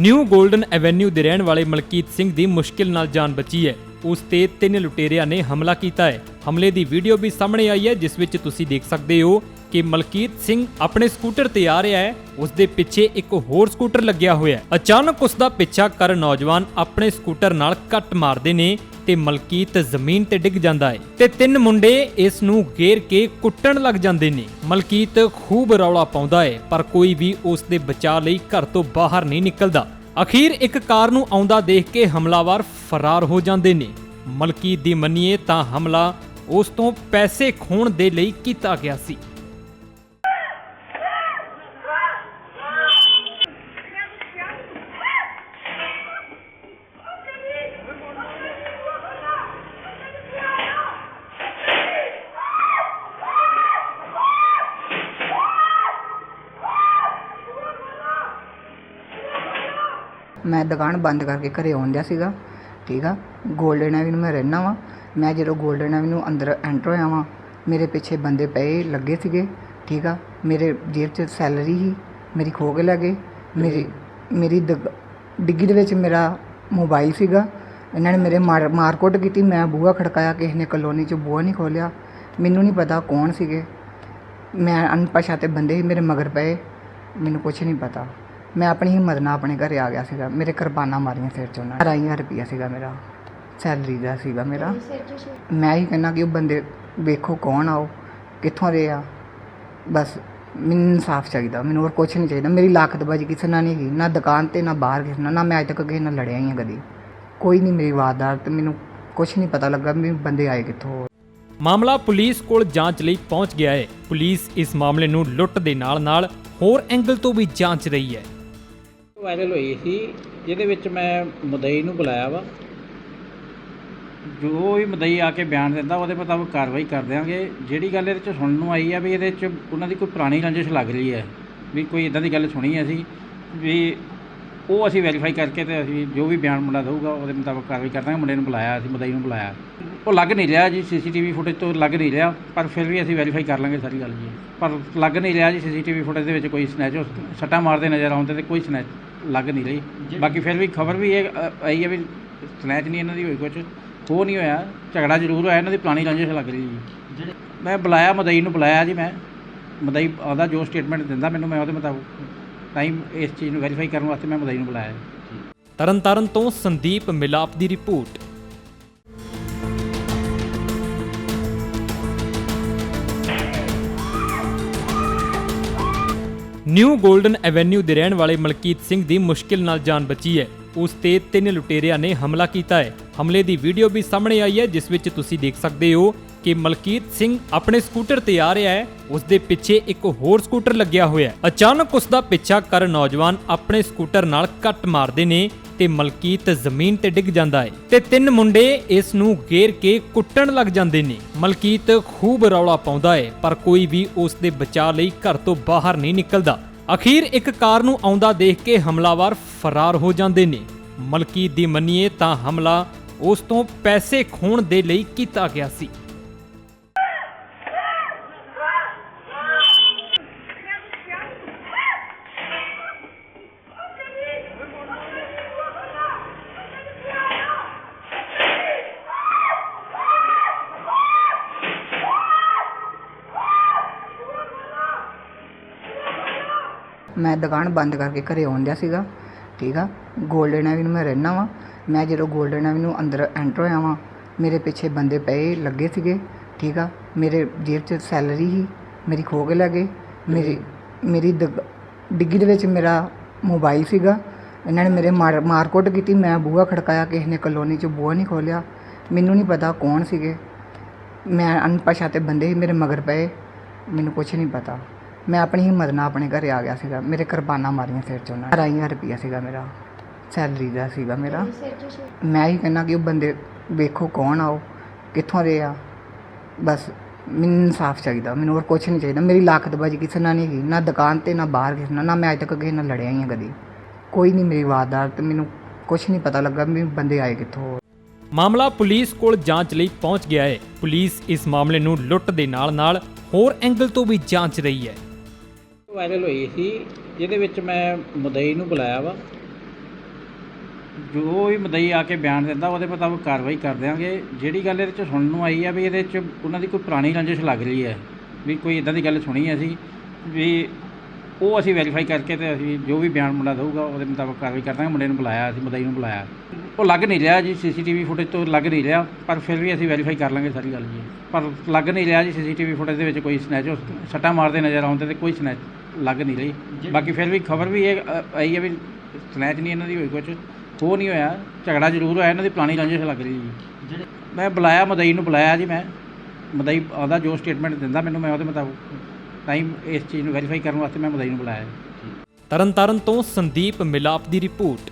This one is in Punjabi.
ਨਿਊ 골ਡਨ ਐਵੇਨਿਊ ਦੇ ਰਹਿਣ ਵਾਲੇ ਮਲਕੀਤ ਸਿੰਘ ਦੀ ਮੁਸ਼ਕਿਲ ਨਾਲ ਜਾਨ ਬਚੀ ਹੈ। ਉਸ ਤੇ ਤਿੰਨ ਲੁਟੇਰਿਆਂ ਨੇ ਹਮਲਾ ਕੀਤਾ ਹੈ। ਹਮਲੇ ਦੀ ਵੀਡੀਓ ਵੀ ਸਾਹਮਣੇ ਆਈ ਹੈ, ਜਿਸ ਵਿੱਚ ਤੁਸੀਂ ਦੇਖ ਸਕਦੇ ਹੋ ਕਿ ਮਲਕੀਤ ਸਿੰਘ ਆਪਣੇ ਸਕੂਟਰ ਤੇ ਆ ਰਿਹਾ ਹੈ ਉਸ ਦੇ ਪਿੱਛੇ ਇੱਕ ਹੋਰ ਸਕੂਟਰ ਲੱਗਿਆ ਹੋਇਆ ਹੈ। ਅਚਾਨਕ ਉਸ ਦਾ ਪਿੱਛਾ ਕਰ ਨੌਜਵਾਨ ਆਪਣੇ ਸਕੂਟਰ ਨਾਲ ਕੱਟ ਮਾਰਦੇ ਨੇ ਤੇ ਮਲਕੀਤ ਜ਼ਮੀਨ ਤੇ ਡਿੱਗ ਜਾਂਦਾ ਹੈ ਤੇ ਤਿੰਨ ਮੁੰਡੇ ਇਸ ਨੂੰ ਘੇਰ ਕੇ ਕੁੱਟਣ ਲੱਗ ਜਾਂਦੇ ਨੇ। ਮਲਕੀਤ ਖੂਬ ਰੌਲਾ ਪਾਉਂਦਾ ਹੈ, ਪਰ ਕੋਈ ਵੀ ਉਸ ਦੇ ਬਚਾਅ ਲਈ ਘਰ ਤੋਂ ਬਾਹਰ ਨਹੀਂ ਨਿਕਲਦਾ। ਅਖੀਰ ਇੱਕ ਕਾਰ ਨੂੰ ਆਉਂਦਾ ਦੇਖ ਕੇ ਹਮਲਾਵਰ ਫਰਾਰ ਹੋ ਜਾਂਦੇ ਨੇ। ਮਲਕੀਤ ਦੀ ਮੰਨੀਏ ਤਾਂ ਹਮਲਾ ਉਸ ਤੋਂ ਪੈਸੇ ਖੋਣ ਦੇ ਲਈ ਕੀਤਾ ਗਿਆ ਸੀ। ਮੈਂ ਦੁਕਾਨ ਬੰਦ ਕਰਕੇ ਘਰੇ ਡਿਆ ਸੀਗਾ, ਠੀਕ ਆ? 골ਡਨ ਐਵਨਿਊ ਮੈਂ ਰਹਿਣਾ ਵਾਂ। ਮੈਂ ਜਦੋਂ 골ਡਨ ਐਵਨਿਊ ਅੰਦਰ ਐਂਟਰ ਹੋਇਆ ਵਾਂ, ਮੇਰੇ ਪਿੱਛੇ ਬੰਦੇ ਪਏ ਲੱਗੇ ਸੀਗੇ, ਠੀਕ ਆ? ਮੇਰੇ ਜੇਬ 'ਚ ਸੈਲਰੀ ਸੀ, ਮੇਰੀ ਖੋ ਕੇ ਲੈ ਗਏ, ਮੇਰੀ ਮੇਰੀ ਦਗ- ਡਿੱਗੀ ਦੇ ਵਿੱਚ ਮੇਰਾ ਮੋਬਾਈਲ ਸੀਗਾ। ਇਹਨਾਂ ਨੇ ਮੇਰੇ ਮਾਰ ਮਾਰਕੁੱਟ ਕੀਤੀ, ਮੈਂ ਬੂਹਾ ਖੜਕਾਇਆ, ਕਿਸੇ ਨੇ ਕਲੋਨੀ 'ਚ ਬੂਹਾ ਨਹੀਂ ਖੋਲਿਆ ਮੈਨੂੰ ਨਹੀਂ ਪਤਾ ਕੌਣ ਸੀਗੇ। ਮੈਂ ਅਣਪਛਾਤੇ ਬੰਦੇ ਹੀ ਮੇਰੇ ਮਗਰ ਪਏ, ਮੈਨੂੰ ਕੁਝ ਨਹੀਂ ਪਤਾ। ਮੈਂ ਆਪਣੀ ਹਿੰਮਤ ਨਾਲ ਆਪਣੇ ਘਰੇ ਆ ਗਿਆ ਸੀਗਾ। ਮੇਰੇ ਕੁਰਬਾਨਾਂ ਮਾਰੀਆਂ ਸਿਰ 'ਚ ਉਹਨਾਂ ਨੇ। 2.5 ਰੁਪਈਆ ਸੀਗਾ ਮੇਰਾ। ਸੈਲਰੀ ਦਾ ਸੀਗਾ ਮੇਰਾ। ਮੈਂ ਹੀ ਕਹਿੰਦਾ ਕਿ ਉਹ ਬੰਦੇ ਵੇਖੋ ਕੌਣ ਆ ਉਹ ਕਿੱਥੋਂ ਦੇ ਆ। ਬਸ ਮੈਨੂੰ ਇਨਸਾਫ ਚਾਹੀਦਾ। ਮੈਨੂੰ ਹੋਰ ਕੁਝ ਨਹੀਂ ਚਾਹੀਦਾ। ਮੇਰੀ ਲਾਖਤਬਾਜੀ ਕਿਸੇ ਨਾਲ ਨਹੀਂ ਨਾ ਦੁਕਾਨ ਤੇ ਨਾ ਬਾਹਰ ਕਿਸੇ ਨਾਲ। ਨਾ ਮੈਂ ਅੱਜ ਤੱਕ ਕਿਸੇ ਨਾਲ ਲੜਿਆ ਹੀ ਕਦੀ। ਕੋਈ ਨਹੀਂ ਮੇਰੀ ਵਾਰਦਾਤ। ਤੇ ਮੈਨੂੰ ਕੁਝ ਨਹੀਂ ਪਤਾ ਲੱਗਾ ਵੀ ਬੰਦੇ ਆਏ ਕਿੱਥੋਂ। ਮਾਮਲਾ ਪੁਲਿਸ ਕੋਲ ਜਾਂਚ ਲਈ ਪਹੁੰਚ ਗਿਆ ਹੈ। ਪੁਲਿਸ ਇਸ ਮਾਮਲੇ ਨੂੰ ਲੁੱਟ ਦੇ ਨਾਲ-ਨਾਲ ਹੋਰ ਐਂਗਲ ਤੋਂ ਵੀ ਜਾਂਚ ਰਹੀ ਹੈ। ਵਾਇਰਲ ਹੋਈ ਸੀ, ਜਿਹਦੇ ਵਿੱਚ ਮੈਂ ਮਦਈ ਨੂੰ ਬੁਲਾਇਆ ਵਾ। ਜੋ ਵੀ ਮਦਈ ਆ ਕੇ ਬਿਆਨ ਦਿੰਦਾ, ਉਹਦੇ ਮੁਤਾਬਕ ਕਾਰਵਾਈ ਕਰ ਦਿਆਂਗੇ। ਜਿਹੜੀ ਗੱਲ ਇਹਦੇ ਚ ਸੁਣਨ ਨੂੰ ਆਈ ਆ ਵੀ ਇਹਦੇ ਚ ਉਹਨਾਂ ਦੀ ਕੋਈ ਪੁਰਾਣੀ ਰੰਜਿਸ਼ ਲੱਗ ਰਹੀ ਹੈ ਵੀ ਕੋਈ ਇਦਾਂ ਦੀ ਗੱਲ ਸੁਣੀ ਅਸੀਂ, ਵੀ ਉਹ ਅਸੀਂ ਵੈਰੀਫਾਈ ਕਰਕੇ ਤੇ ਅਸੀਂ ਜੋ ਵੀ ਬਿਆਨ ਮੁੰਡਾ ਦਊਗਾ, ਉਹਦੇ ਮੁਤਾਬਕ ਕਾਰਵਾਈ ਕਰ ਦਾਂਗੇ ਮੁੰਡੇ ਨੂੰ ਬੁਲਾਇਆ, ਅਸੀਂ ਮਦਈ ਨੂੰ ਬੁਲਾਇਆ। ਉਹ ਲੱਗ ਨਹੀਂ ਰਿਹਾ ਜੀ ਸੀਸੀਟੀਵੀ ਫੁਟੇਜ ਤੋਂ ਲੱਗ ਨਹੀਂ ਰਿਹਾ, ਪਰ ਫਿਰ ਵੀ ਅਸੀਂ ਵੈਰੀਫਾਈ ਕਰ ਲਾਂਗੇ ਸਾਰੀ ਗੱਲ ਜੀ। ਪਰ ਲੱਗ ਨਹੀਂ ਰਿਹਾ ਜੀ ਸੀਸੀਟੀਵੀ ਫੁਟੇਜ ਦੇ ਵਿੱਚ ਕੋਈ ਸਨੈਚ ਸੱਟਾਂ ਮਾਰਦੇ ਨਜ਼ਰ ਆਉਂਦੇ ਤੇ ਕੋਈ ਸਨੈਚ ਲੱਗ ਨਹੀਂ ਰਹੀ। ਬਾਕੀ ਫਿਰ ਵੀ ਖਬਰ ਵੀ ਇਹ ਅ, ਆਈ ਹੈ ਵੀ ਸਨੈਚ ਨਹੀਂ ਇਹਨਾਂ ਦੀ ਹੋਈ ਕੁਝ ਉਹ ਨਹੀਂ ਹੋਇਆ। ਝਗੜਾ ਜ਼ਰੂਰ ਹੋਇਆ। ਇਹਨਾਂ ਦੀ ਪੁਰਾਣੀ ਰੰਜਿਸ਼ ਲੱਗ ਰਹੀ ਜੀ। ਮੈਂ ਬੁਲਾਇਆ ਮਦਈ ਨੂੰ ਬੁਲਾਇਆ ਜੀ ਮੈਂ। ਮਦਈ ਆਉਂਦਾ ਜੋ ਸਟੇਟਮੈਂਟ ਦਿੰਦਾ ਮੈਨੂੰ ਮੈਂ ਉਹਦੇ ਮੁਤਾਬਕ ਤਾਂ ਹੀ ਇਸ ਚੀਜ਼ ਨੂੰ ਵੈਰੀਫਾਈ ਕਰਨ ਵਾਸਤੇ ਮੈਂ ਮਦਈ ਨੂੰ ਬੁਲਾਇਆ। ਤਰਨਤਾਰਨ ਤੋਂ ਸੰਦੀਪ ਮਿਲਾਪ ਦੀ ਰਿਪੋਰਟ। ਨਿਊ 골ਡਨ ਐਵੇਨਿਊ ਦੇ ਰਹਿਣ ਵਾਲੇ ਮਲਕੀਤ ਸਿੰਘ ਦੀ ਮੁਸ਼ਕਿਲ ਨਾਲ ਜਾਨ ਬਚੀ ਹੈ। ਉਸ ਤੇ ਤਿੰਨ ਲੁਟੇਰਿਆਂ ਨੇ ਹਮਲਾ ਕੀਤਾ ਹੈ। ਹਮਲੇ ਦੀ ਵੀਡੀਓ ਵੀ ਸਾਹਮਣੇ ਆਈ ਹੈ, ਜਿਸ ਵਿੱਚ ਤੁਸੀਂ ਦੇਖ ਸਕਦੇ ਹੋ ਕਿ ਮਲਕੀਤ ਸਿੰਘ ਆਪਣੇ ਸਕੂਟਰ ਤੇ ਆ ਰਿਹਾ ਹੈ। ਉਸ ਦੇ ਪਿੱਛੇ ਇੱਕ ਹੋਰ ਸਕੂਟਰ ਲੱਗਿਆ ਹੋਇਆ ਹੈ। ਅਚਾਨਕ ਉਸ ਦਾ ਪਿੱਛਾ ਕਰ ਨੌਜਵਾਨ ਆਪਣੇ ਸਕੂਟਰ ਨਾਲ ਕੱਟ ਮਾਰਦੇ ਨੇ ਤੇ ਮਲਕੀਤ ਜ਼ਮੀਨ ਤੇ ਡਿੱਗ ਜਾਂਦਾ ਹੈ। ਤੇ ਤਿੰਨ ਮੁੰਡੇ ਇਸ ਨੂੰ ਘੇਰ ਕੇ ਕੁੱਟਣ ਲੱਗ ਜਾਂਦੇ ਨੇ। ਮਲਕੀਤ ਖੂਬ ਰੌਲਾ ਪਾਉਂਦਾ ਹੈ, ਪਰ ਕੋਈ ਵੀ ਉਸ ਦੇ ਬਚਾਅ ਲਈ ਘਰ ਤੋਂ ਬਾਹਰ ਨਹੀਂ ਨਿਕਲਦਾ। ਅਖੀਰ ਇੱਕ ਕਾਰ ਨੂੰ ਆਉਂਦਾ ਦੇਖ ਕੇ ਹਮਲਾਵਰ ਫਰਾਰ ਹੋ ਜਾਂਦੇ ਨੇ। ਮਲਕੀਤ ਦੀ ਮੰਨੀਏ ਤਾਂ ਹਮਲਾ ਉਸ ਤੋਂ ਪੈਸੇ ਖੋਣ ਦੇ ਲਈ ਕੀਤਾ ਗਿਆ ਸੀ। ਮੈਂ ਦੁਕਾਨ ਬੰਦ ਕਰਕੇ ਘਰ ਆਉਣ ਡਿਆ ਸੀਗਾ, ਠੀਕ ਆ? 골ਡਨ ਐਵਨਿਊ ਮੈਂ ਰਹਿੰਦਾ ਵਾਂ। ਮੈਂ ਜਦੋਂ 골ਡਨ ਐਵਨਿਊ ਅੰਦਰ ਐਂਟਰ ਹੋਇਆ ਵਾਂ, ਮੇਰੇ ਪਿੱਛੇ ਬੰਦੇ ਪਏ ਲੱਗੇ ਸੀਗੇ, ਠੀਕ ਆ? ਮੇਰੇ ਜੇਬ 'ਚ ਸੈਲਰੀ ਸੀ, ਮੇਰੀ ਖੋ ਕੇ ਲੈ ਗਏ, ਮੇਰੀ ਮੇਰੀ ਦਗ- ਡਿੱਗੀ ਦੇ ਵਿੱਚ ਮੇਰਾ ਮੋਬਾਈਲ ਸੀਗਾ। ਇਹਨਾਂ ਨੇ ਮੇਰੇ ਮਾਰ ਮਾਰਕੁੱਟ ਕੀਤੀ, ਮੈਂ ਬੂਹਾ ਖੜਕਾਇਆ, ਕਿਸੇ ਨੇ ਕਲੋਨੀ 'ਚ ਬੂਹਾ ਨਹੀਂ ਖੋਲਿਆ। ਮੈਨੂੰ ਨਹੀਂ ਪਤਾ ਕੌਣ ਸੀਗੇ। ਮੈਂ ਅਣਪਛਾਤੇ ਬੰਦੇ ਹੀ ਮੇਰੇ ਮਗਰ ਪਏ, ਮੈਨੂੰ ਕੁਝ ਨਹੀਂ ਪਤਾ। ਮੈਂ ਆਪਣੀ ਹਿੰਮਤ ਨਾਲ ਆਪਣੇ ਘਰੇ ਆ ਗਿਆ ਸੀਗਾ। ਮੇਰੇ ਕੁਰਬਾਨਾਂ ਮਾਰੀਆਂ ਸਿਰ 'ਚ ਉਹਨਾਂ ਨੇ। 2.5 ਰੁਪਈਆ ਸੀਗਾ ਮੇਰਾ। ਸੈਲਰੀ ਦਾ ਸੀਗਾ ਮੇਰਾ। ਮੈਂ ਹੀ ਕਹਿੰਦਾ ਕਿ ਉਹ ਬੰਦੇ ਵੇਖੋ ਕੌਣ ਆ ਉਹ ਕਿੱਥੋਂ ਦੇ ਆ। ਬਸ ਮੈਨੂੰ ਇਨਸਾਫ ਚਾਹੀਦਾ ਮੈਨੂੰ ਹੋਰ ਕੁਝ ਨਹੀਂ ਚਾਹੀਦਾ। ਮੇਰੀ ਲਾਖਤਬਾਜੀ ਕਿਸੇ ਨਾਲ ਨਹੀਂ ਹੈਗੀ। ਨਾ ਦੁਕਾਨ ਤੇ ਨਾ ਬਾਹਰ ਕਿਸੇ ਨਾਲ। ਨਾ ਮੈਂ ਅੱਜ ਤੱਕ ਕਿਸੇ ਨਾਲ ਲੜਿਆ ਹੀ ਹਾਂ ਕਦੀ। ਕੋਈ ਨਹੀਂ ਮੇਰੀ ਵਾਰਦਾਤ ਤੇ ਮੈਨੂੰ ਕੁਝ ਨਹੀਂ ਪਤਾ ਲੱਗਾ ਵੀ ਬੰਦੇ ਆਏ ਕਿੱਥੋਂ ਮਾਮਲਾ ਪੁਲਿਸ ਕੋਲ ਜਾਂਚ ਲਈ ਪਹੁੰਚ ਗਿਆ ਹੈ। ਪੁਲਿਸ ਇਸ ਮਾਮਲੇ ਨੂੰ ਲੁੱਟ ਦੇ ਨਾਲ-ਨਾਲ ਹੋਰ ਐਂਗਲ ਤੋਂ ਵੀ ਜਾਂਚ ਰਹੀ ਹੈ। ਵਾਇਰਲ ਹੋਈ ਸੀ, ਜਿਹਦੇ ਵਿੱਚ ਮੈਂ ਮਦਈ ਨੂੰ ਬੁਲਾਇਆ ਵਾ। ਜੋ ਵੀ ਮਦਈ ਆ ਕੇ ਬਿਆਨ ਦਿੰਦਾ, ਉਹਦੇ ਮੁਤਾਬਕ ਕਾਰਵਾਈ ਕਰ ਦਿਆਂਗੇ। ਜਿਹੜੀ ਗੱਲ ਇਹਦੇ ਚ ਸੁਣਨ ਨੂੰ ਆਈ ਆ ਵੀ ਇਹਦੇ ਚ ਉਹਨਾਂ ਦੀ ਕੋਈ ਪੁਰਾਣੀ ਰੰਜਿਸ਼ ਲੱਗ ਰਹੀ ਹੈ, ਵੀ ਕੋਈ ਇਦਾਂ ਦੀ ਗੱਲ ਸੁਣੀ ਅਸੀਂ, ਵੀ ਉਹ ਅਸੀਂ ਵੈਰੀਫਾਈ ਕਰਕੇ ਤੇ ਅਸੀਂ ਜੋ ਵੀ ਬਿਆਨ ਮੁੰਡਾ ਦਊਗਾ ਉਹਦੇ ਮੁਤਾਬਕ ਕਾਰਵਾਈ ਕਰ ਦਾਂਗੇ। ਮੁੰਡੇ ਨੂੰ ਬੁਲਾਇਆ ਅਸੀਂ ਮਦਈ ਨੂੰ ਬੁਲਾਇਆ। ਉਹ ਲੱਗ ਨਹੀਂ ਰਿਹਾ ਜੀ ਸੀਸੀਟੀਵੀ ਫੁਟੇਜ ਤੋਂ ਲੱਗ ਨਹੀਂ ਰਿਹਾ ਪਰ ਫਿਰ ਵੀ ਅਸੀਂ ਵੈਰੀਫਾਈ ਕਰ ਲਾਂਗੇ ਸਾਰੀ ਗੱਲ ਜੀ। ਪਰ ਲੱਗ ਨਹੀਂ ਰਿਹਾ ਜੀ ਸੀਸੀਟੀਵੀ ਫੁਟੇਜ ਦੇ ਵਿੱਚ ਕੋਈ ਸਨੈਚ ਸੱਟਾਂ ਮਾਰਦੇ ਨਜ਼ਰ ਆਉਂਦੇ ਤੇ ਕੋਈ ਸਨੈਚ ਲੱਗ ਨਹੀਂ ਰਹੀ। ਬਾਕੀ ਫਿਰ ਵੀ ਖਬਰ ਵੀ ਇਹ ਆਈ ਹੈ ਵੀ ਸਨੈਚ ਨਹੀਂ ਇਹਨਾਂ ਦੀ ਹੋਈ ਕੁਝ ਉਹ ਨਹੀਂ ਹੋਇਆ। ਝਗੜਾ ਜ਼ਰੂਰ ਹੋਇਆ ਇਹਨਾਂ ਦੀ ਪੁਰਾਣੀ ਰੰਜਿਸ਼ ਲੱਗ ਰਹੀ ਜੀ। ਮੈਂ ਬੁਲਾਇਆ ਮਦਈ ਨੂੰ ਬੁਲਾਇਆ ਜੀ ਮੈਂ। ਮਦਈ ਆਉਂਦਾ ਜੋ ਸਟੇਟਮੈਂਟ ਦਿੰਦਾ ਮੈਨੂੰ ਮੈਂ ਉਹਦੇ ਮੁਤਾਬਕ। ਟਾਈਮ ਇਸ ਚੀਜ਼ ਨੂੰ ਵੈਰੀਫਾਈ ਕਰਨ ਵਾਸਤੇ ਮੈਂ ਮਦਈ ਨੂੰ ਬੁਲਾਇਆ। ਤਰਨਤਾਰਨ ਤੋਂ ਸੰਦੀਪ ਮਿਲਾਪ ਦੀ ਰਿਪੋਰਟ।